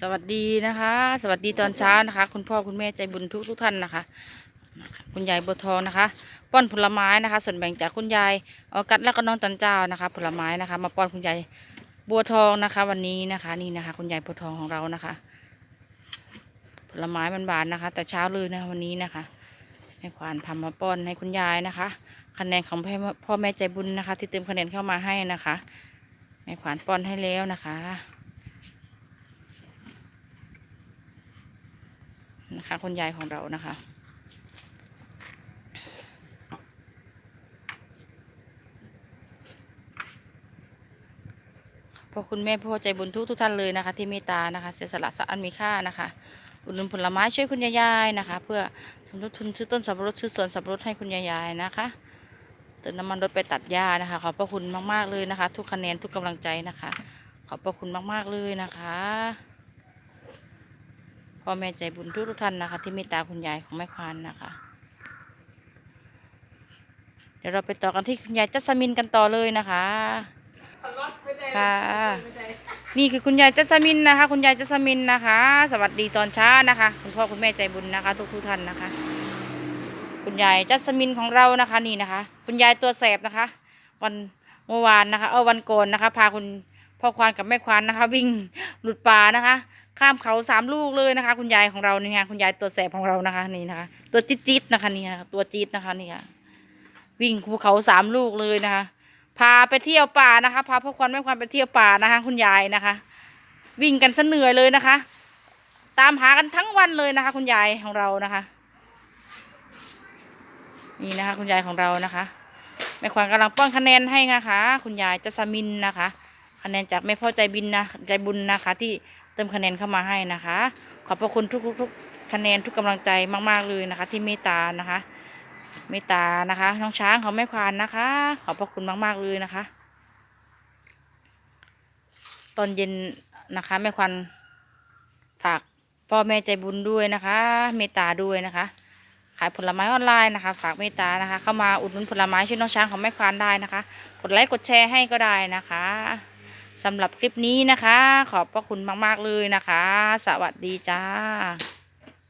สวัสดีนะคะ สวัสดีตอนเช้านะคะ คุณพ่อคุณแม่ใจบุญทุกทุกท่านนะคะ คุณยายบัวทองนะคะ ป้อนผลไม้นะคะ ส่วนแบ่งจากคุณยายออกัสแล้วก็น้องตันเจ้านะคะ ผลไม้นะคะ มาป้อนคุณยายบัวทองนะคะ วันนี้นะคะ นี่นะคะ คุณยายบัวทองของเรานะคะ ผลไม้มันบานๆนะคะ แต่เช้าเลยนะคะวันนี้นะคะแม่ควานทำมาป้อนให้คุณยายนะคะ คะแนนของพ่อแม่ใจบุญนะคะ ที่เติมคะแนนเข้ามาให้นะคะแม่ขวานป้อนให้แล้วนะคะ นะคะ คุณยายของเรานะคะ พอคุณแม่พ่อใจบุญทุกทุกท่านเลยนะคะ ที่เมตตานะคะ เสียสละสะอันมีค่านะคะอุดหนุนผลไม้ช่วยคุณยายๆนะคะ เพื่อสมทบทุนซื้อต้นสับปะรดซื้อสวนสับปะรดให้คุณยายๆนะคะเติมน้ำมันรถไปตัดหญ้านะคะ ขอบพระคุณมากๆเลยนะคะ ทุกคะแนนทุกกำลังใจนะคะ ขอบพระคุณมากๆเลยนะคะ พ่อแม่ใจบุญทุกทุกท่านนะคะ ที่เมตตาคุณยายของแม่ควานนะคะ เดี๋ยวเราไปต่อกันที่คุณยายจัสมินกันต่อเลยนะคะค่ะนี่คือคุณยายจัสมินนะคะ คุณยายจัสมินนะคะ สวัสดีตอนเช้านะคะ คุณพ่อคุณแม่ใจบุญนะคะ ทุกทุกท่านนะคะ คุณยายจัสมินของเรานะคะนี่นะคะ คุณยายตัวแสบนะคะ วันเมื่อวานนะคะ เออวันก่อนนะคะ พาคุณพ่อควานกับแม่ควานนะคะ วิ่งหลุดป่านะคะ ข้ามเขาสามลูกเลยนะคะ คุณยายของเรานี่ไงคุณยายตัวแสบของเรานะคะนี่นะคะตัวจี๊ดจี๊ดนะคะนี่ค่ะตัวจี๊ดนะคะนี่ค่ะวิ่งภูเขาสามลูกเลยนะคะ พาไปเที่ยวป่านะคะ พาพ่อควานแม่ควานไปเที่ยวป่านะคะ คุณยายนะคะ วิ่งกันซะเหนื่อยเลยนะคะ ตามหากันทั้งวันเลยนะคะ คุณยายของเรานะคะ นี่นะคะ คุณยายของเรานะคะแม่ขวัญกำลังป้อนคะแนนให้นะคะ คุณยายจัสมินนะคะ คะแนนจากแม่พ่อใจบินนะใจบุญนะคะที่ เติมคะแนนเข้ามาให้นะคะ ขอบพระคุณทุกๆทุกคะแนนทุกกำลังใจมาก ๆเลยนะคะ ที่เมตตานะคะเมตตานะคะน้องช้างของแม่ควานนะคะ ขอบพระคุณมาก ๆเลยนะคะ ตอนเย็นนะคะแม่ควานฝากพ่อแม่ใจบุญด้วยนะคะ เมตตาด้วยนะคะ ขายผลไม้ออนไลน์นะคะ ฝากเมตตานะคะ เข้ามาอุดหนุนผลไม้ช่วยน้องช้างของแม่ควานได้นะคะ กดไลค์กดแชร์ให้ก็ได้นะคะ สำหรับคลิปนี้นะคะ ขอบพระคุณมาก ๆ เลยนะคะ สวัสดีจ้า